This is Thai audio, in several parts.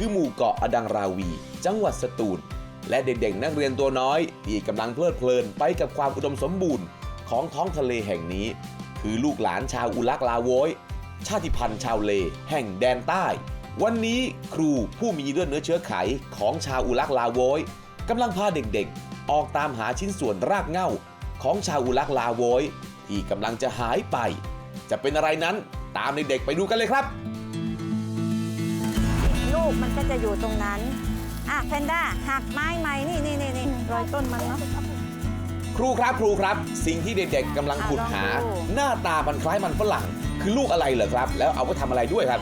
คือหมู่เกาะอดังราวี จังหวัดสตูล และเด็กๆนักเรียนตัวน้อย ที่กำลังเพลิดเพลินไปกับความอุดมสมบูรณ์ ของท้องทะเลแห่งนี้ คือลูกหลานชาวอุลักลาโวยชาติพันธุ์ชาวเล แห่งแดนใต้ วันนี้ครูผู้มีเลือดเนื้อเชื้อไขของชาวอุลักลาโวยกำลังพาเด็กๆ ออกตามหาชิ้นส่วนรากเหง้า ของชาวอุลักลาโวยที่กำลังจะหายไป จะเป็นอะไรนั้นตามเด็กๆไปดูกันเลยครับ กมันก็จะอยู่ตรงนั้นอะแพนด้าหักไม้ไหมนี่นี่นี่นี่รอยต้นมันเนาะ ครูครับครูครับ สิ่งที่เด็กๆกำลังขุดหา อะลองดู หน้าตามันคล้ายมันฝรั่ง คือลูกอะไรเหรอครับ แล้วเอาไปทำอะไรด้วยครับ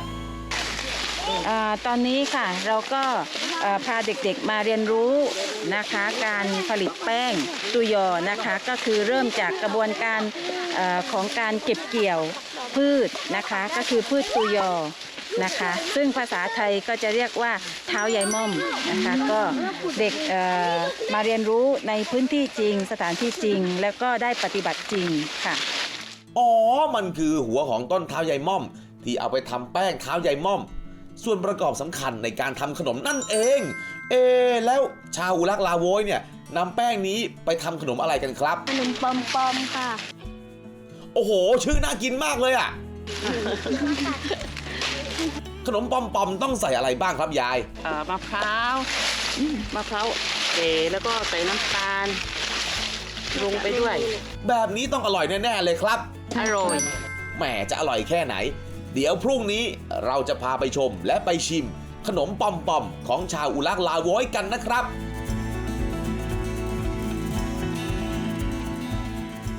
อาตอนนี้ค่ะเราก็เอ่อพาเด็กๆมาเรียนรู้นะคะการผลิตแป้งตุยอนะคะก็คือเริ่มจากกระบวนการเออของการเก็บเกี่ยวพืชนะคะก็คือพืชตุยอ นะคะ ซึ่งภาษาไทยก็จะเรียกว่าเท้าใยม่อมนะคะ ก็เด็กเอ่อมาเรียนรู้ในพื้นที่จริง สถานที่จริง แล้วก็ได้ปฏิบัติจริงค่ะ อ๋อ มันคือหัวของต้นเท้าใยม่อม ที่เอาไปทำแป้งเท้าใยม่อม ส่วนประกอบสำคัญในการทำขนมนั่นเอง เอะแล้วชาวอุลักลาโวยเนี่ยนำแป้งนี้ไปทำขนมอะไรกันครับ ขนมปอมปอมๆค่ะ โอ้โห ชื่อน่ากินมากเลยอะ ขนมปอมๆต้องใส่อะไรบ้างครับยาย เอ่อมะพร้าวมะพร้าวเอแล้วก็ใส่น้ำตาล ลงไปด้วย แบบนี้ต้องอร่อยแน่ๆเลยครับอร่อย แหมจะอร่อยแค่ไหน เดี๋ยวพรุ่งนี้เราจะพาไปชมและไปชิม ขนมปอมปอมๆของชาวอุลักลาโวยกันนะครับ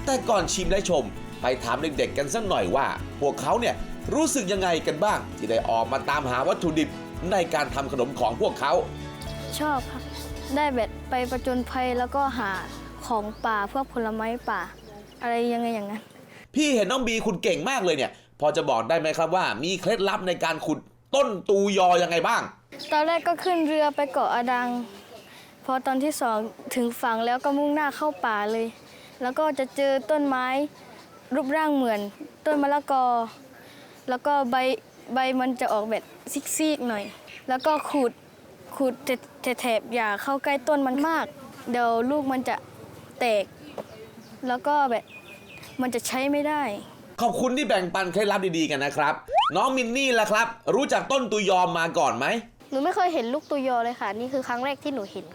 แต่ก่อนชิมและชม ไปถามเด็กๆกันสักหน่อยว่า พวกเขาเนี่ย รู้สึกยังไงกันบ้าง ที่ได้ออกมาตามหาวัตถุดิบในการทำขนมของพวกเขา ชอบครับ ได้แบบไปประจนภัยแล้วก็หาของป่าพวกผลไม้ป่า อะไรยังไงอย่างนั้น พี่เห็นน้องบีขุดเก่งมากเลยเนี่ย พอจะบอกได้ไหมครับว่า มีเคล็ดลับในการขุดต้นตูยอยังไงบ้าง ตอนแรกก็ขึ้นเรือไปเกาะอดัง พอตอนที่สองถึงฝั่งแล้วก็มุ่งหน้าเข้าป่าเลย แล้วก็จะเจอต้นไม้ รูปร่างเหมือน ต้นมะละกอ แล้วก็ใบใบมันจะออกแบบซิกๆหน่อย แล้วก็ขูดขูดแถบๆอย่าเข้าใกล้ต้นมันมาก เดี๋ยวลูกมันจะแตก แล้วก็แบบมันจะใช้ไม่ได้ ขอบคุณที่แบ่งปันเคล็ดลับดีๆกันนะครับ น้องมินนี่ล่ะครับ รู้จักต้นตุยอมมาก่อนไหม หนูไม่เคยเห็นลูกตัวยอเลยค่ะ นี่คือครั้งแรกที่หนูเห็น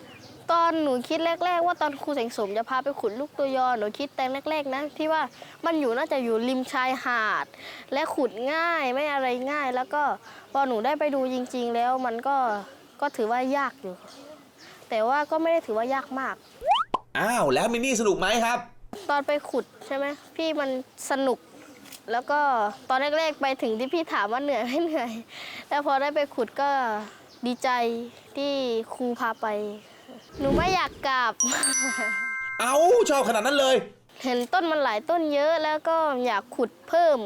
ตอนหนูคิดแรก ๆ ว่าตอนครูแสงสมจะพาไปขุดลูกตัวยอหนูคิดแต่แรก ๆ นะที่ว่ามันอยู่น่าจะอยู่ริมชายหาด และขุดง่ายไม่อะไรง่าย แล้วก็พอหนูได้ไปดูจริง ๆ แล้วมันก็ก็ถือว่ายากอยู่ แต่ว่าก็ไม่ได้ถือว่ายากมาก อ้าว แล้วมินนี่สนุกไหมครับ ตอนไปขุดใช่ไหมพี่มันสนุก แล้วก็ตอนแรกๆไปถึงที่พี่ถามว่าเหนื่อยไม่เหนื่อยแล้วพอได้ไปขุดก็ดีใจที่ครูพาไป หนูไม่อยากกลับ เอ้าชอบขนาดนั้นเลย เห็นต้นมันหลายต้นเยอะแล้วก็อยากขุดเพิ่ม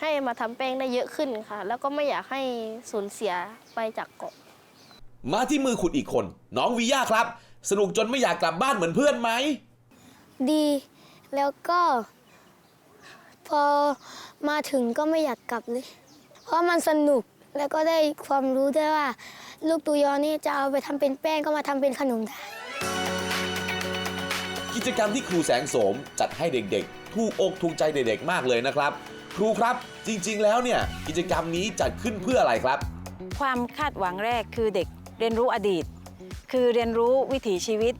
ให้มาทำแป้งได้เยอะขึ้นค่ะ แล้วก็ไม่อยากให้สูญเสียไปจากเกาะ มาที่มือขุดอีกคน น้องวิยาครับ สนุกจนไม่อยากกลับบ้านเหมือนเพื่อนไหม ดีแล้วก็ พอมาถึงก็ไม่อยากกลับเลย เพราะมันสนุกแล้วก็ได้ความรู้ด้วยว่า ลูกตูยอนี่จะเอาไปทำเป็นแป้งก็มาทำเป็นขนมได้กิจกรรมที่ครูแสงโสมจัดให้เด็กๆ ถูกอกถูกใจเด็กๆ มากเลยนะครับ ครูครับจริงๆ แล้วเนี่ยกิจกรรมนี้จัดขึ้นเพื่ออะไรครับ ความคาดหวังแรกคือเด็กเรียนรู้อดีต คือเรียนรู้วิถีชีวิต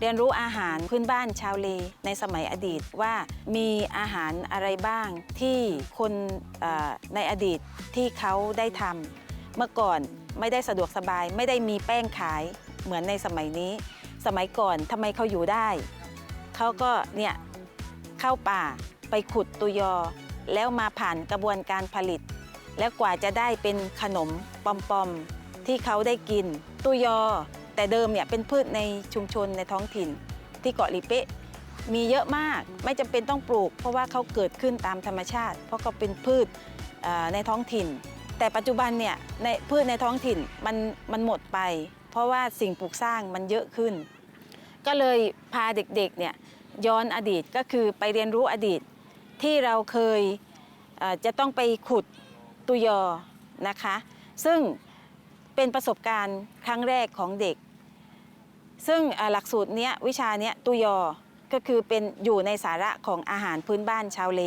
เรียนรู้อาหารพื้นบ้านชาวเลในสมัยอดีตว่ามีอาหารอะไรบ้างที่คนเอ่อในอดีตที่เขาได้ทำ เมื่อก่อนไม่ได้สะดวกสบาย ไม่ได้มีแป้งขายเหมือนในสมัยนี้ สมัยก่อนทำไมเขาอยู่ได้ เขาก็เนี่ยเข้าป่าไปขุดตุยอ แล้วมาผ่านกระบวนการผลิต แล้วกว่าจะได้เป็นขนมปอมๆที่เขาได้กิน ตุยอ แต่เดิมเนี่ยเป็นพืชในชุมชนในท้องถิ่น ที่เกาะลิเปะมีเยอะมากไม่จำเป็นต้องปลูก เพราะว่าเขาเกิดขึ้นตามธรรมชาติ เพราะเขาเป็นพืชในท้องถิ่น แต่ปัจจุบันเนี่ยในพืชในท้องถิ่นมันมันหมดไป เพราะว่าสิ่งปลูกสร้างมันเยอะขึ้น ก็เลยพาเด็กๆเนี่ยย้อนอดีตก็คือไปเรียนรู้อดีตที่เราเคยจะต้องไปขุดตุยอนะคะ ซึ่งเป็นประสบการณ์ครั้งแรกของเด็ก ซึ่งหลักสูตรเนี้ยวิชาเนี้ยตุยอก็คือเป็นอยู่ในสาระของอาหารพื้นบ้านชาวเล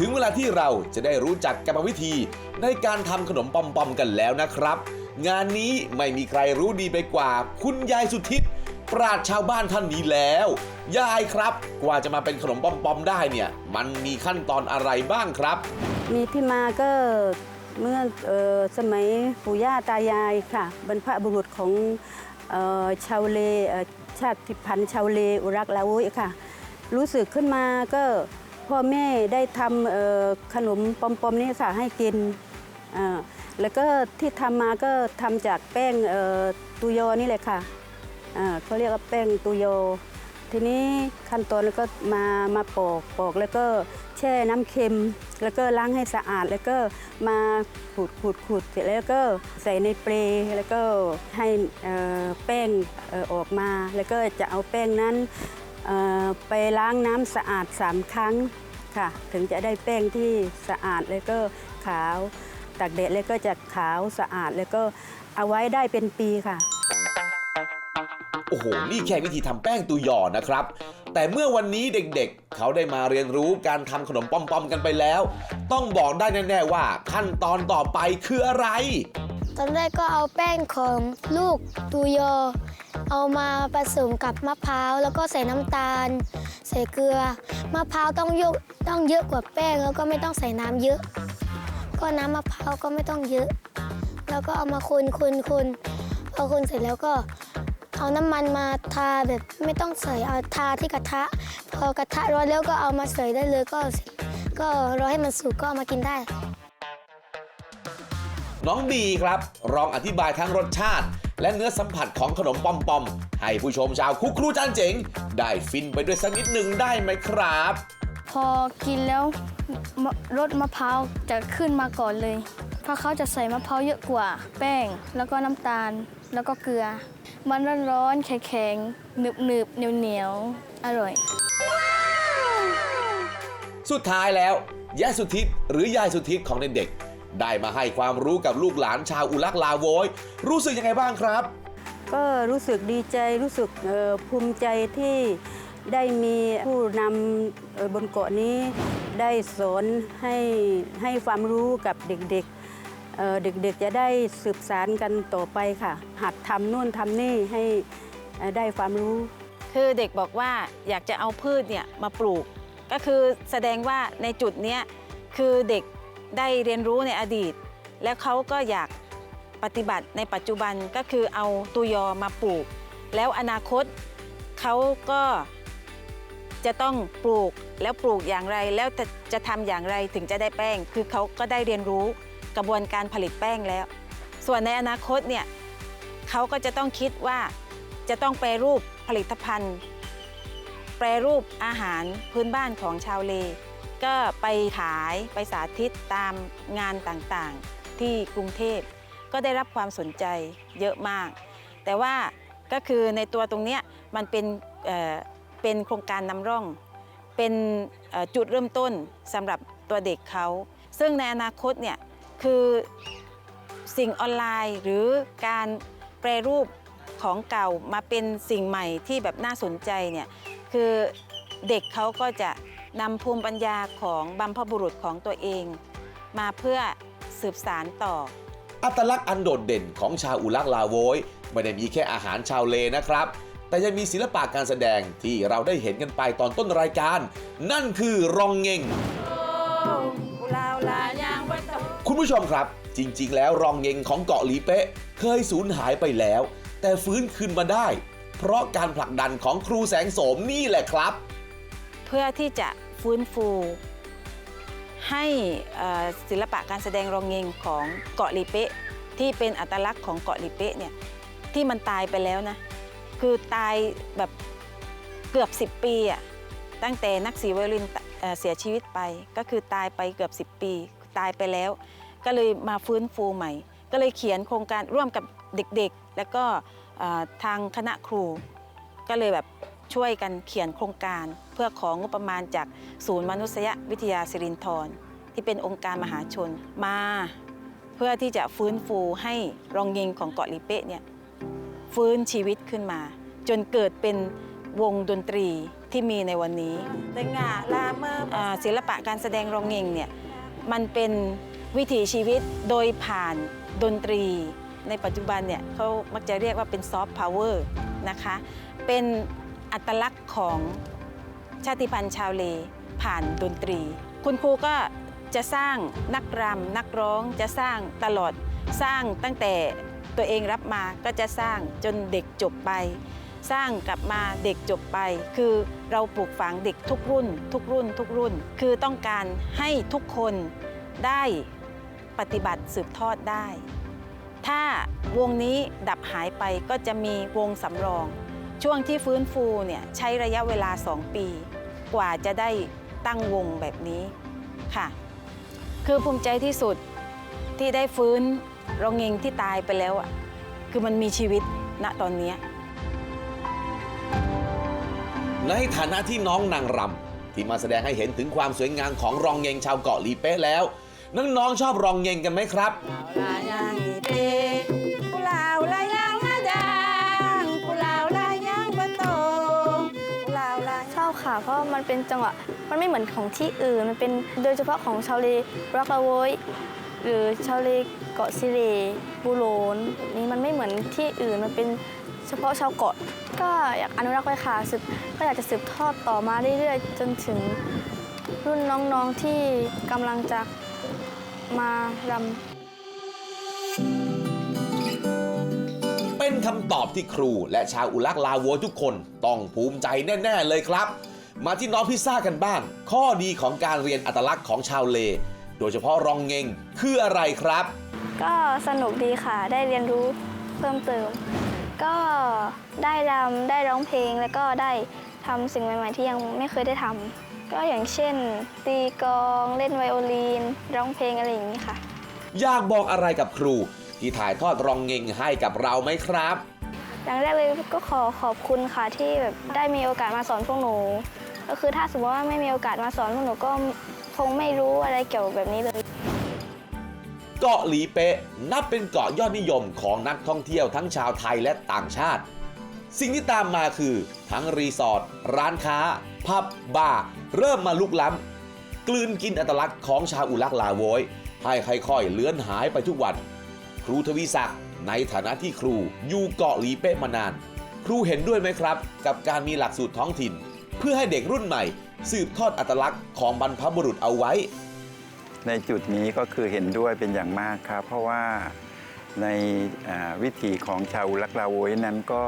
ถึงเวลาที่เราจะได้รู้จักกรรมวิธี ในการทำขนมปอมๆกันแล้วนะครับ งานนี้ไม่มีใครรู้ดีไปกว่า คุณยายสุทิศปราดชาวบ้านท่านนี้แล้ว ยายครับ กว่าจะมาเป็นขนมปอมๆได้เนี่ย มันมีขั้นตอนอะไรบ้างครับ มีที่มาก็เมื่อเออสมัยปู่ย่าตายายค่ะ บรรพบุรุษของเออชาวเลเอ่อชาติพันธุ์ชาวเลอุรักลาวุยค่ะ รู้สึกขึ้นมาก็ พ่อแม่ได้ทำเอ่อขนมปอมๆนี่ค่ะให้กินอ่าแล้วก็ที่ทำมาก็ทำจากแป้งตุโยนี่แหละค่ะอ่าเขาเรียกว่าแป้งตุโยทีนี้ขั้นตอนแล้วก็มามาปอกปอกแล้วก็แช่น้ำเค็ม แล้วก็ล้างให้สะอาด แล้วก็มาขูดขูดขูดเสร็จแล้วก็ใส่ในเปรแล้วก็ให้แป้งออกมา แล้วก็จะเอาแป้งนั้น ไปล้างน้ำสะอาดสามครั้งค่ะ ถึงจะได้แป้งที่สะอาดแล้วก็ขาวตากแดดแล้วก็จะขาวสะอาดแล้วก็เอาไว้ได้เป็นปีค่ะ โอ้โห นี่แค่วิธีทำแป้งตุยอนะครับ แต่เมื่อวันนี้เด็กๆ เขาได้มาเรียนรู้การทำขนมปอมๆกันไปแล้ว ต้องบอกได้แน่ๆว่าขั้นตอนต่อไปคืออะไร ตอนแรกก็เอาแป้งของลูกตูโย เอามาผสมกับมะพร้าวแล้วก็ใส่น้ำตาล ใส่เกลือ มะพร้าวต้องเยอะต้องเยอะกว่าแป้งแล้วก็ไม่ต้องใส่น้ำเยอะ ก็น้ำมะพร้าวก็ไม่ต้องเยอะ แล้วก็เอามาคนคนคนพอคนเสร็จแล้วก็เอาน้ำมันมาทาแบบไม่ต้องใส่เอาทาที่กระทะ พอกระทะร้อนแล้วก็เอามาใส่ได้เลยก็ก็รอให้มันสุกก็เอามากินได้ น้องบีครับลองอธิบายทั้งรสชาติ และเนื้อสัมผัสของขนมปอมๆ ให้ผู้ชมชาวคุกครูจานเจ๋ง ได้ฟินไปด้วยสักนิดหนึ่งได้ไหมครับ พอกินแล้วมะรสมะพร้าวจะขึ้นมาก่อนเลยเพราะเขาจะใส่มะพร้าวเยอะกว่า แป้ง แล้วก็น้ำตาล แล้วก็เกลือ มันร้อนๆแข็งๆหนึบๆเหนียวๆอร่อย สุดท้ายแล้วยายสุทิศหรือยายสุทิศของเด็กๆ ได้มาให้ความรู้กับลูกหลานชาวอุลักลาโวยรู้สึกยังไงบ้างครับ ก็รู้สึกดีใจรู้สึกเอ่อภูมิใจที่ได้มีผู้นำเอ่อบนเกาะนี้ได้สอนให้ให้ความรู้กับเด็กๆเอ่อเด็กๆจะได้สืบสารกันต่อไปค่ะ หัดทำนู่นทำนี่ให้เอ่อได้ความรู้ คือเด็กบอกว่าอยากจะเอาพืชเนี่ยมาปลูก ก็คือแสดงว่าในจุดเนี้ยคือเด็ก ได้เรียนรู้ในอดีต แล้วเขาก็อยากปฏิบัติในปัจจุบันก็คือเอาตุยอมาปลูก แล้วอนาคตเขาก็จะต้องปลูกแล้วปลูกอย่างไรแล้วจะจะทำอย่างไรถึงจะได้แป้ง คือเขาก็ได้เรียนรู้กระบวนการผลิตแป้งแล้ว ส่วนในอนาคตเนี่ยเขาก็จะต้องคิดว่าจะต้องแปรรูปผลิตภัณฑ์ แปรรูปอาหารพื้นบ้านของชาวเล ก็ไปขายไปสาธิตตามงานต่างๆ ที่กรุงเทพก็ได้รับความสนใจเยอะมาก แต่ว่าก็คือในตัวตรงเนี้ยมันเป็นเเป็นโครงการนำร่อง เป็นจุดเริ่มต้นสำหรับตัวเด็กเขา ซึ่งในอนาคตเนี่ยคือสิ่งออนไลน์หรือการแปรรูปของเก่ามาเป็นสิ่งใหม่ที่แบบน่าสนใจเนี่ยคือเด็กเขาก็จะ นำภูมิปัญญาของบัมพบุรุษของตัวเอง มาเพื่อสืบสารต่อ อัตลักษณ์อันโดดเด่นของชาวอุลักลาโวยไม่ได้มีแค่อาหารชาวเลนะครับ แต่ยังมีศิลปะการแสดงที่เราได้เห็นกันไปตอนต้นรายการ นั่นคือรองเงงคุณผู้ชมครับ จริง ๆ แล้วรองเงงของเกาะหลีเป๊ะ เคยสูญหายไปแล้ว แต่ฟื้นคืนมาได้ เพราะการผลักดันของครูแสงโสมนี่แหละครับ เพื่อที่จะ ฟื้นฟู ให้ศิลปะการแสดงรองเงงของเกาะลีเป๊ะที่เป็นอัตลักษณ์ของเกาะลีเป๊ะเนี่ยที่มันตายไปแล้วนะ คือตายแบบเกือบ 10 ปีอะตั้งแต่นักสีไวโอลินเสียชีวิตไป ก็คือตายไปเกือบ 10 ปี ตายไปแล้ว ก็เลยมาฟื้นฟูใหม่ ก็เลยเขียนโครงการร่วมกับเด็กๆ แล้วก็ทางคณะครู ก็เลยแบบ ช่วยกันเขียนโครงการ เพื่อของงบประมาณจากศูนย์มนุษยวิทยาสิรินธรที่เป็นองค์การมหาชนมา เพื่อที่จะฟื้นฟูให้รองเงงของเกาะลิเป๊ะเนี่ยฟื้นชีวิตขึ้นมา จนเกิดเป็นวงดนตรีที่มีในวันนี้แต่งาลาเมอร์ศิลปะการแสดงรองเงงเนี่ยมันเป็นวิถีชีวิตโดยผ่านดนตรี ในปัจจุบันเนี่ยเขามักจะเรียกว่าเป็นซอฟต์พาวเวอร์นะคะเป็น อัตลักษณ์ของชาติพันธุ์ชาวเลผ่านดนตรี คุณครูก็จะสร้างนักรำนักร้องจะสร้างตลอดสร้างตั้งแต่ตัวเองรับมาก็จะสร้างจนเด็กจบไป สร้างกลับมาเด็กจบไป คือเราปลูกฝังเด็กทุกรุ่น ทุกรุ่น ทุกรุ่น คือต้องการให้ทุกคนได้ปฏิบัติสืบทอดได้ ถ้าวงนี้ดับหายไปก็จะมีวงสำรอง ช่วงที่ฟื้นฟูเนี่ยใช้ระยะเวลา 2 ปี กว่าจะได้ตั้งวงแบบนี้ค่ะ คือภูมิใจที่สุดที่ได้ฟื้นรองเงงที่ตายไปแล้วอะคือมันมีชีวิตณตอนนี้ยในฐานะที่น้องนางรำที่มาแสดงให้เห็นถึงความสวยงามของรองเงงชาวเกาะลีเป๊ะแล้วน้องๆชอบรองเงงกันไหมครับ เพราะมันเป็นจังหวะมันไม่เหมือนของที่อื่น มันเป็นโดยเฉพาะของชาวเลรักละโวยหรือชาวเลเกาะซิเลบูโลนนี้มันไม่เหมือนที่อื่นมันเป็นเฉพาะชาวเกาะ ก็อยากอนุรักษ์ไว้ค่ะสืบก็อยากจะสืบทอดต่อมาเรื่อยๆ จนถึงรุ่นน้องๆที่กำลังจะมารำเป็นคำตอบที่ครูและชาวอุลักลาโวทุกคนต้องภูมิใจแน่ ๆ เลยครับ มาที่น้องพิซซ่ากันบ้าง ข้อดีของการเรียนอัตลักษณ์ของชาวเล โดยเฉพาะรองเงงคืออะไรครับ ก็สนุกดีค่ะได้เรียนรู้เพิ่มเติม ก็ได้รำได้ร้องเพลงแล้วก็ได้ทำสิ่งใหม่ ๆ ที่ยังไม่เคยได้ทำก็อย่างเช่น ตีกลองเล่นไวโอลินร้องเพลงอะไรอย่างนี้ค่ะ อยากบอกอะไรกับครู ที่ถ่ายทอดรองเงงให้กับเราไหมครับอย่างแรกเลยก็ขอขอบคุณค่ะที่แบบได้มีโอกาสมาสอนพวกหนู ก็คือถ้าสมมติว่าไม่มีโอกาสมาสอนพวกหนูก็คงไม่รู้อะไรเกี่ยวกับแบบนี้เลย เกาะหลีเป๊ะนับเป็นเกาะยอดนิยมของนักท่องเที่ยวทั้งชาวไทยและต่างชาติ สิ่งที่ตามมาคือ ทั้งรีสอร์ทร้านค้าพับบาร์เริ่มมาลุกล้ำกลืนกินอัตลักษณ์ของชาวอุลักลาโวย ให้ค่อยๆเลือนหายไปทุกวัน ครูทวีศักดิ์ในฐานะที่ครูอยู่เกาะหลีเป๊ะมานาน ครูเห็นด้วยไหมครับ กับการมีหลักสูตรท้องถิ่น เพื่อให้เด็กรุ่นใหม่ สืบทอดอัตลักษณ์ของบรรพบุรุษเอาไว้ ในจุดนี้ก็คือเห็นด้วยเป็นอย่างมากครับ เพราะว่าในวิถีของชาวลักลาโวยนั้นก็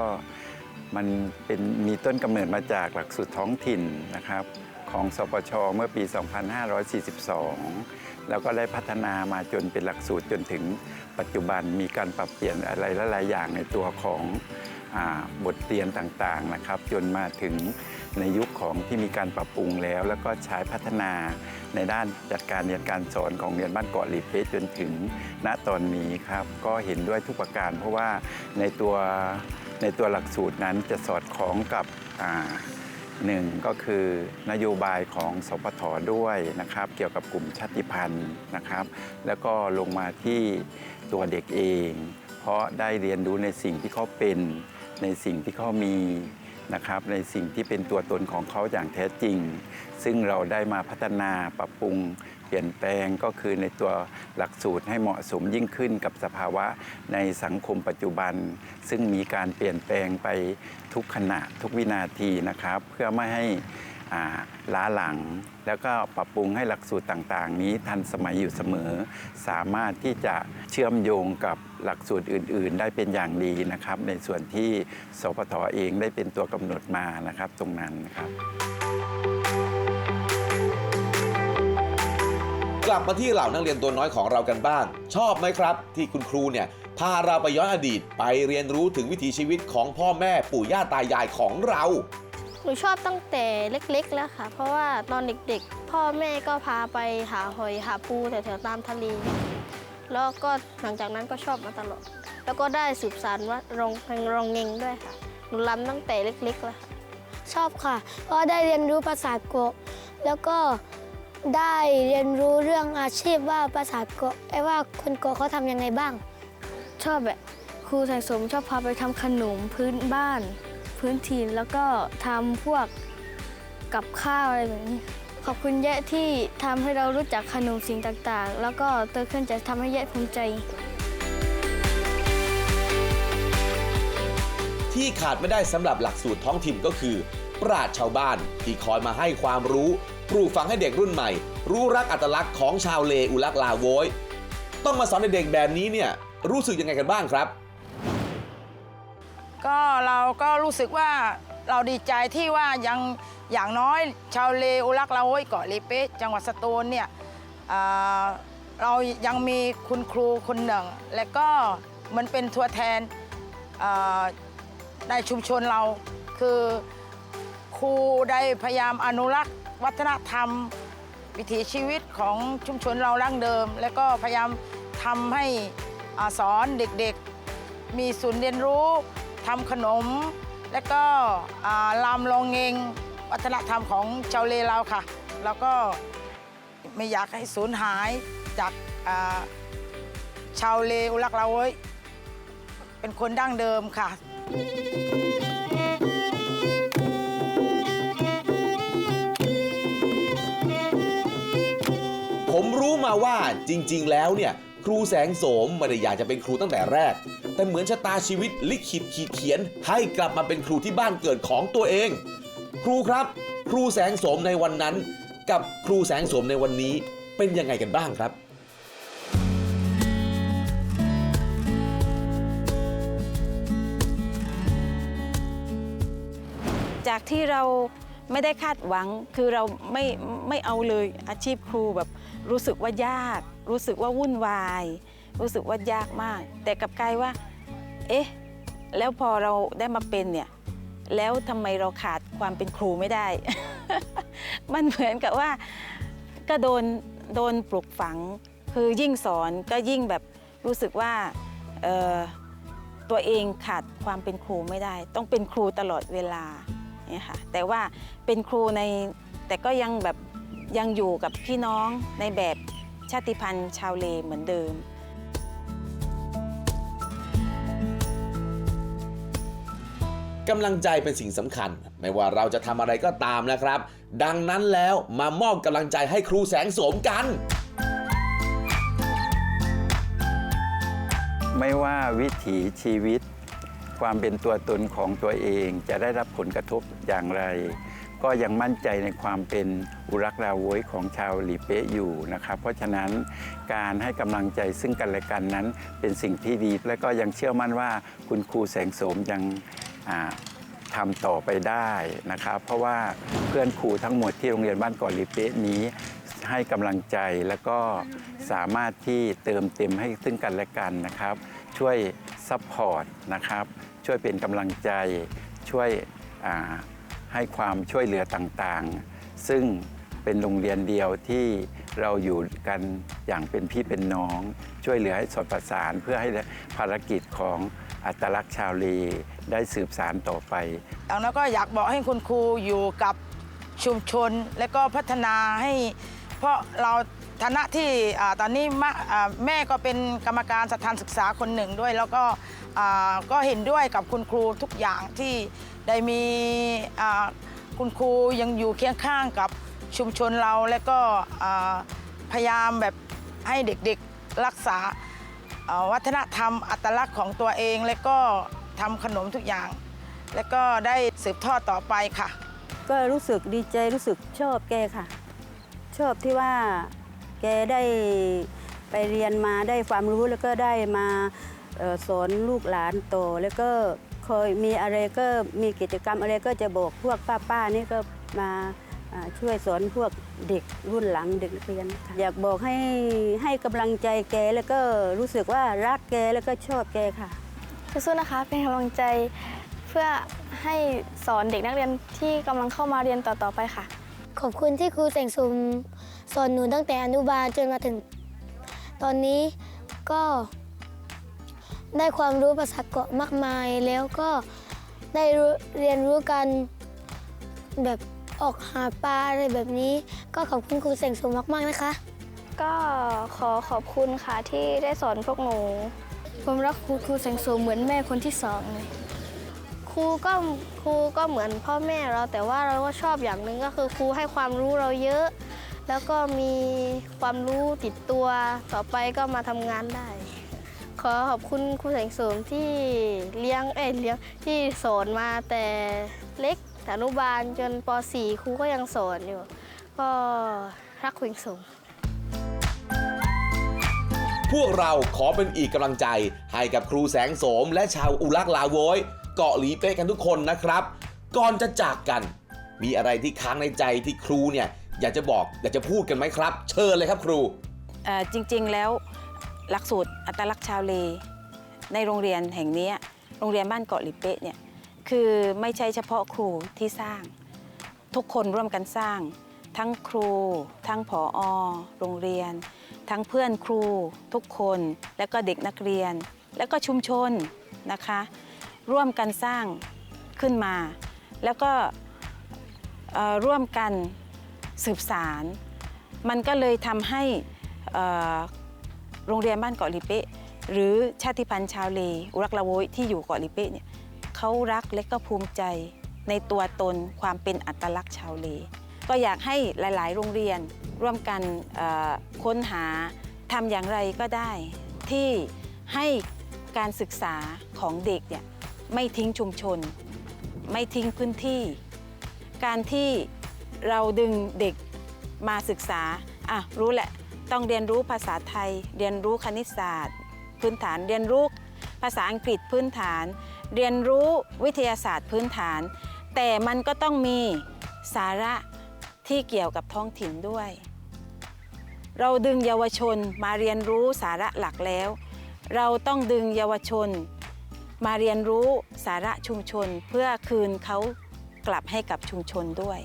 มันเป็นมีต้นกำเนิดมาจากหลักสูตรท้องถิ่นนะครับ ของสปชเมื่อปี 2542 แล้วก็ได้พัฒนามาจนเป็นหลักสูตรจนถึงปัจจุบันมีการปรับเปลี่ยนอะไรหลายๆอย่างในตัวของ บทเรียนต่างๆนะครับจนมาถึงในยุคของที่มีการปรับปรุงแล้ว แล้วก็ใช้พัฒนาในด้านจัดการเรียนการสอนของเรียนบ้านเกาะลีเป๊ะจนถึงณตอนนี้ครับก็เห็นด้วยทุกประการ เพราะว่าในตัวในตัวหลักสูตรนั้นจะสอดคล้องกับหนึ่งก็คือนโยบายของสปทด้วยนะครับ เกี่ยวกับกลุ่มชาติพันธุ์นะครับ แล้วก็ลงมาที่ตัวเด็กเอง เพราะได้เรียนรู้ในสิ่งที่เขาเป็น ในสิ่งที่เขามีนะครับในสิ่งที่เป็นตัวตนของเขาอย่างแท้จริง ซึ่งเราได้มาพัฒนาปรับปรุง เปลี่ยนแปลงก็คือในตัวหลักสูตรให้เหมาะสมยิ่งขึ้นกับสภาวะในสังคมปัจจุบัน ซึ่งมีการเปลี่ยนแปลงไปทุกขณะทุกวินาทีนะครับ เพื่อไม่ให้ล้าหลัง แล้วก็ปรับปรุงให้หลักสูตรต่างๆ นี้ทันสมัยอยู่เสมอ สามารถที่จะเชื่อมโยงกับ หลักสูตรอื่น ๆ ได้เป็นอย่างดีนะครับ ในส่วนที่สพทเองได้เป็นตัวกำหนดมานะครับตรงนั้นนะครับ กลับมาที่เหล่านักเรียนตัวน้อยของเรากันบ้าง ชอบไหมครับ ที่คุณครูเนี่ยพาเราไปย้อนอดีตไปเรียนรู้ถึงวิถีชีวิตของพ่อแม่ปู่ย่าตายายของเรา หนูชอบตั้งแต่เล็กๆแล้วค่ะ เพราะว่าตอนเด็กๆ พ่อแม่ก็พาไปหาหอยหาปูแถวๆตามทะเล แล้วก็หลังจากนั้นก็ชอบมาตลอด แล้วก็ได้สืบสานว่ารงเพลงรองเงงด้วยค่ะหนูรำตั้งแต่เล็กๆแล้วค่ะชอบค่ะ เพราะได้เรียนรู้ภาษาโกะแล้วก็ได้เรียนรู้เรื่องอาชีพว่าภาษาเกาะไอ้ว่าคนเกาะเขาทำยังไงบ้าง ชอบแบบครูแสงสมชอบพาไปทำขนมพื้นบ้าน พื้นถิ่นแล้วก็ทำพวกกับข้าวอะไรแบบนี้ ขอบคุณแยะที่ทำให้เรารู้จักขนมสิ่งต่างๆ แล้วก็เตอร์ขึ้นจะทำให้แยะภูมิใจ ที่ขาดไม่ได้สำหรับหลักสูตรท้องถิ่นก็คือ ปราชญ์ชาวบ้านที่คอยมาให้ความรู้ปลูกฝังให้เด็กรุ่นใหม่ รู้รักอัตลักษณ์ของชาวเลอุลักลาโวยต้องมาสอนเด็กๆแบบนี้เนี่ยรู้สึกยังไงกันบ้างครับ ก็เราก็รู้สึกว่า เราดีใจที่ว่ายังอย่างน้อยชาวเลอุลักลาโวยเกาะเลเป๊ะจังหวัดสตูลเนี่ยเรายังมีคุณครูคนหนึ่ง และก็มันเป็นตัวแทนในชุมชนเราคือครูได้พยายามอนุรักษ์ วัฒนธรรม วิถีชีวิตของชุมชนเราดั้งเดิม และก็พยายามทำให้อสอนเด็กๆ มีศูนย์เรียนรู้ทำขนม และก็อ่าลำลองเงงวัฒนธรรมของชาวเลเราค่ะ แล้วก็ไม่อยากให้สูญหายจากชาวเลอุลักเราเว้ยเป็นคนดั้งเดิมค่ะผมรู้มาว่าจริง ๆ แล้วเนี่ย รูแสงโสมไม่ได้อยากจะเป็นครูตั้งแต่แรก แต่เหมือนชะตาชีวิตลิขิตขีดเขียน ให้กลับมาเป็นครูที่บ้านเกิดของตัวเอง ครูครับ ครูแสงโสมในวันนั้น กับครูแสงโสมในวันนี้เป็นยังไงกันบ้างครับจากที่เราไม่ได้คาดหวังคือเราไม่ไม่เอาเลยอาชีพครูแบบรู้สึกว่ายาก รู้สึกว่าวุ่นวาย รู้สึกว่ายากมาก แต่กลับกลายว่า เอ๊ะ แล้วพอเราได้มาเป็นเนี่ย แล้วทำไมเราขาดความเป็นครูไม่ได้ มันเหมือนกับว่าก็โดนโดนปลูกฝัง คือยิ่งสอนก็ยิ่งแบบรู้สึกว่าเอ่อตัวเองขาดความเป็นครูไม่ได้ ต้องเป็นครูตลอดเวลาเนี่ยค่ะแต่ว่าเป็นครูในแต่ก็ยังแบบยังอยู่กับพี่น้องในแบบ ชาติพันธุ์ชาวเลเหมือนเดิม กำลังใจเป็นสิ่งสำคัญ ไม่ว่าเราจะทำอะไรก็ตามนะครับ ดังนั้นแล้วมามอบกำลังใจให้ครูแสงโสมกัน ไม่ว่าวิถีชีวิต ความเป็นตัวตนของตัวเองจะได้รับผลกระทบอย่างไร ก็ยังมั่นใจในความเป็นอุรักราโวยของชาวหลีเป๊ะอยู่นะครับ เพราะฉะนั้นการให้กำลังใจซึ่งกันและกันนั้นเป็นสิ่งที่ดี และก็ยังเชื่อมั่นว่าคุณครูแสงโสมยังทำต่อไปได้นะครับ เพราะว่าเพื่อนครูทั้งหมดที่โรงเรียนบ้านเกาะหลีเป๊ะนี้ให้กำลังใจแล้วก็สามารถที่เติมเต็มให้ซึ่งกันและกันนะครับ ช่วยซัพพอร์ตนะครับ ช่วยเป็นกำลังใจช่วย ให้ความช่วยเหลือต่างๆ ซึ่งเป็นโรงเรียนเดียวที่เราอยู่กันอย่างเป็นพี่เป็นน้อง ช่วยเหลือให้สอดประสานเพื่อให้ภารกิจของอัตลักษณ์ชาวเลได้สืบสารต่อไปอย่างนั้นก็อยากบอกให้คุณครูอยู่กับชุมชน และก็พัฒนาให้ เพราะเราฐานะที่ตอนนี้แม่ก็เป็นกรรมการสถานศึกษาคนหนึ่งด้วย แล้วก็ก็เห็นด้วยกับคุณครูทุกอย่างที่ ได้มีคุณครูยังอยู่เคียงข้างกับชุมชนเราและก็พยายามแบบให้เด็กๆรักษาวัฒนธรรมอัตลักษณ์ของตัวเอง และก็ทำขนมทุกอย่าง และก็ได้สืบทอดต่อไปค่ะ ก็รู้สึกดีใจรู้สึกชอบแกค่ะ ชอบที่ว่าแกได้ไปเรียนมาได้ความรู้แล้วก็ได้มาออสอนลูกหลานโตแล้วก็ คอยมีอะไรก็มีกิจกรรมอะไรก็จะบอกพวกป้าๆนี่ก็มาอ่าช่วยสอนพวกเด็กรุ่นหลังเด็กนักเรียนค่ะอยากบอกให้ให้กำลังใจแกแล้วก็รู้สึกว่ารักแกแล้วก็ชอบแกค่ะสู้ๆนะคะเป็นกำลังใจเพื่อให้สอนเด็กนักเรียนที่กำลังเข้ามาเรียนต่อๆไปค่ะ ขอบคุณที่ครูแสงสุมสอนหนูตั้งแต่อนุบาลจนมาถึง ตอนนี้ก็ ได้ความรู้ภาษาเกาะมากมาย แล้วก็ได้รู้เรียนรู้กันแบบออกหาปลาอะไรแบบนี้ ก็ขอบคุณครูแสงโสมมาก ๆ นะคะ ก็ขอขอบคุณค่ะที่ได้สอนพวกหนู ผมรักครูครูแสงโสมเหมือนแม่คนที่สองเลยครูก็ครูก็เหมือนพ่อแม่เราแต่ว่าเราก็ชอบอย่างหนึ่งก็คือครูให้ความรู้เราเยอะ แล้วก็มีความรู้ติดตัวต่อไปก็มาทำงานได้ ขอขอบคุณครูแสงโสมที่เลี้ยงเอ้ยเลี้ยงที่สอนมาแต่เล็กแต่อนุบาลจนป .4 ครูก็ยังสอนอยู่ ก็รักครูแสงโสมพวกเราขอเป็นอีกกำลังใจ ให้กับครูแสงโสม และชาวอุลักลาโวยเกาะหลีเป๊ะกันทุกคนนะครับ ก่อนจะจากกัน มีอะไรที่ค้างในใจที่ครูเนี่ยอยากจะบอกอยากจะพูดกันไหมครับ เชิญเลยครับครู เอ่อจริงๆแล้ว หลักสูตรอัตลักษณ์ชาวเล ในโรงเรียนแห่งนี้โรงเรียนบ้านเกาะหลิเป๊ะเนี่ยคือไม่ใช่เฉพาะครูที่สร้าง ทุกคนร่วมกันสร้าง ทั้งครู ทั้งผออโรงเรียน ทั้งเพื่อนครู ทุกคนแล้วก็เด็กนักเรียน แล้วก็ชุมชนนะคะ ร่วมกันสร้างขึ้นมา แล้วก็ร่วมกันสืบสาร มันก็เลยทำให้อ่อ โรงเรียนบ้านเกาะลิเป๊ะหรือชาติพันธุ์ชาวเลอุรักละโวยที่อยู่เกาะลิเป๊ะเนี่ยเขารักและก็ภูมิใจในตัวตนความเป็นอัตลักษณ์ชาวเล ก็อยากให้หลาย ๆ โรงเรียนร่วมกันค้นหาทำอย่างไรก็ได้ ที่ให้การศึกษาของเด็กเนี่ยไม่ทิ้งชุมชน ไม่ทิ้งพื้นที่ การที่เราดึงเด็กมาศึกษาอะรู้แหละ ต้องเรียนรู้ภาษาไทย เรียนรู้คณิตศาสตร์ พื้นฐาน เรียนรู้ภาษาอังกฤษพื้นฐาน เรียนรู้วิทยาศาสตร์พื้นฐาน แต่มันก็ต้องมีสาระที่เกี่ยวกับท้องถิ่นด้วย เราดึงเยาวชนมาเรียนรู้สาระหลักแล้ว เราต้องดึงเยาวชน มาเรียนรู้สาระชุมชน เพื่อคืนเขากลับให้กับชุมชนด้วย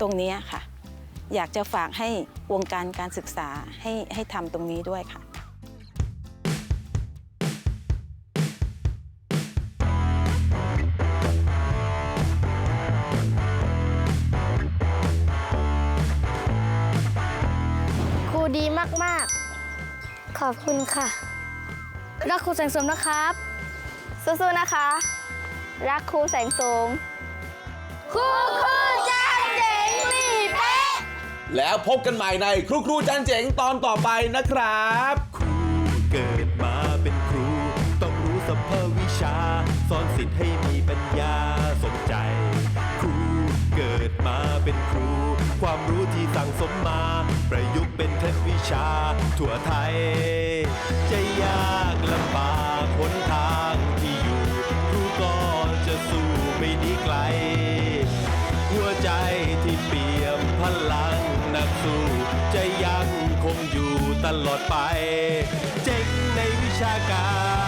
ตรงนี้ค่ะ อยากจะฝากให้วงการการศึกษาให้ให้ทำตรงนี้ด้วยค่ะครูดีมากขอบคุณค่ะๆรักครูแสงโสมนะครับ สู้ๆ นะคะ รักครูแสงโสมครูครูจันเจ๋งหลีเป๊ะ แล้วพบกันใหม่ในครูครูจันเจ๋งตอนต่อไปนะครับ ครูเกิดมาเป็นครู ต้องรู้สัพพวิชา สอนสิทธิ์ให้มีปัญญาสนใจ ครูเกิดมาเป็นครู ความรู้ที่สั่งสมมา ประยุกต์เป็นเคล็ดวิชา ทั่วไทย ลอดไป เจ๋งในวิชาการ